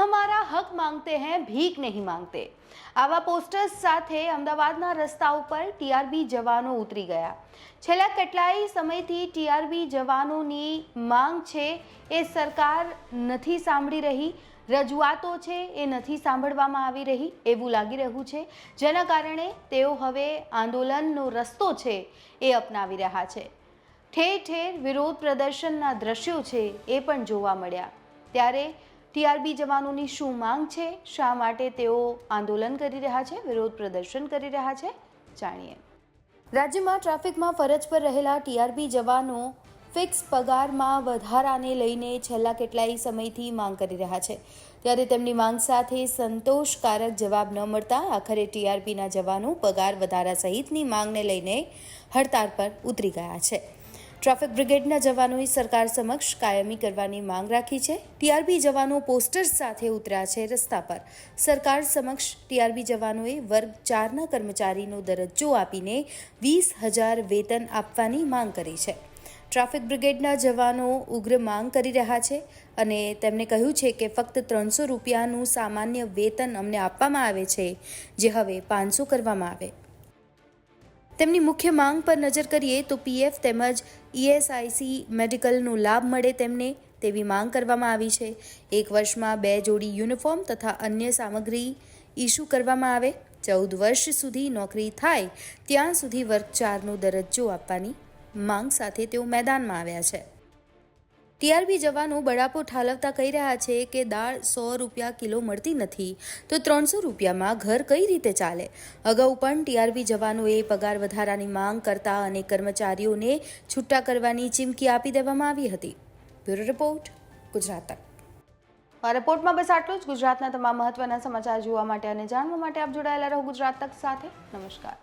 હમારા હક માંગતે હૈ, ભીખ નહીં માંગતે. આવા પોસ્ટર્સ સાથે અમદાવાદના રસ્તા ઉપર ટીઆરબી જવાનો ઉતરી ગયા. છેલ્લા કેટલાય સમયથી ટીઆરબી જવાનોની માંગ છે એ સરકાર નથી સાંભળી રહી, રજૂઆતો છે એ નથી સાંભળવામાં આવી રહી, એવું લાગી રહ્યું છે. જેના કારણે તેઓ હવે આંદોલનનો રસ્તો છે એ અપનાવી રહ્યા છે. ઠેર ઠેર વિરોધ પ્રદર્શનના દ્રશ્યો છે એ પણ જોવા મળ્યા. ત્યારે ટીઆરબી જવાનોની શું માંગ છે? શા માટે તેઓ આંદોલન કરી રહ્યા છે? વિરોધ પ્રદર્શન કરી રહ્યા છે? જાણીએ. રાજ્યમાં ટ્રાફિકમાં ફરજ પર રહેલા ટીઆરબી જવાનો ફિક્સ પગારમાં વધારાને લઈને છેલ્લા કેટલાય સમયથી માંગ કરી રહ્યા છે. ત્યારે તેમની માંગ સાથે સંતોષકારક જવાબ ન મળતા આખરે ટીઆરપીના જવાનો પગાર વધારા સહિતની માંગને લઈને હડતાળ પર ઉતરી ગયા છે. ટ્રાફિક બ્રિગેડના જવાનોએ સરકાર સમક્ષ કાયમી કરવાની માંગ રાખી છે. ટીઆરબી જવાનો પોસ્ટર્સ સાથે ઉતર્યા છે રસ્તા પર. સરકાર સમક્ષ ટીઆરબી જવાનોએ વર્ગ ચારના કર્મચારીનો દરજ્જો આપીને વીસ હજાર વેતન આપવાની માંગ કરી છે. ટ્રાફિક બ્રિગેડના જવાનો ઉગ્ર માંગ કરી રહ્યા છે અને તેમણે કહ્યું છે કે ફક્ત ત્રણસો રૂપિયાનું સામાન્ય વેતન અમને આપવામાં આવે છે, જે હવે પાંચસો કરવામાં આવે. તેમની મુખ્ય માંગ પર નજર કરીએ તો પીએફ તેમજ ઈએસઆઈસી મેડિકલનો લાભ મળે તેમને તેવી માંગ કરવામાં આવી છે. એક વર્ષમાં બે જોડી યુનિફોર્મ તથા અન્ય સામગ્રી ઇસ્યુ કરવામાં આવે. ચૌદ વર્ષ સુધી નોકરી થાય, ત્યાં સુધી વર્ગ ચારનો દરજ્જો આપવાની માંગ સાથે તેઓ મેદાનમાં આવ્યા છે. ટીઆરબી જવાનો બળાપો ઠાલવતા કહી રહ્યા છે કે દાળ સો રૂપિયા કિલો મળતી નથી. તો ત્રણસો રૂપિયામાં ઘર કઈ રીતે ચાલે? અગાઉ પણ ટીઆરબી જવાનોએ પગાર વધારાની માંગ કરતા અને કર્મચારીઓને છૂટા કરવાની ચીમકી આપી દેવામાં આવી હતી. બ્યુરો રિપોર્ટ, ગુજરાત આ રિપોર્ટમાં બસ આટલું જ. ગુજરાતના તમામ મહત્વના સમાચાર જોવા માટે અને જાણવા માટે આપ જોડાયેલા રહો ગુજરાત તક સાથે. નમસ્કાર.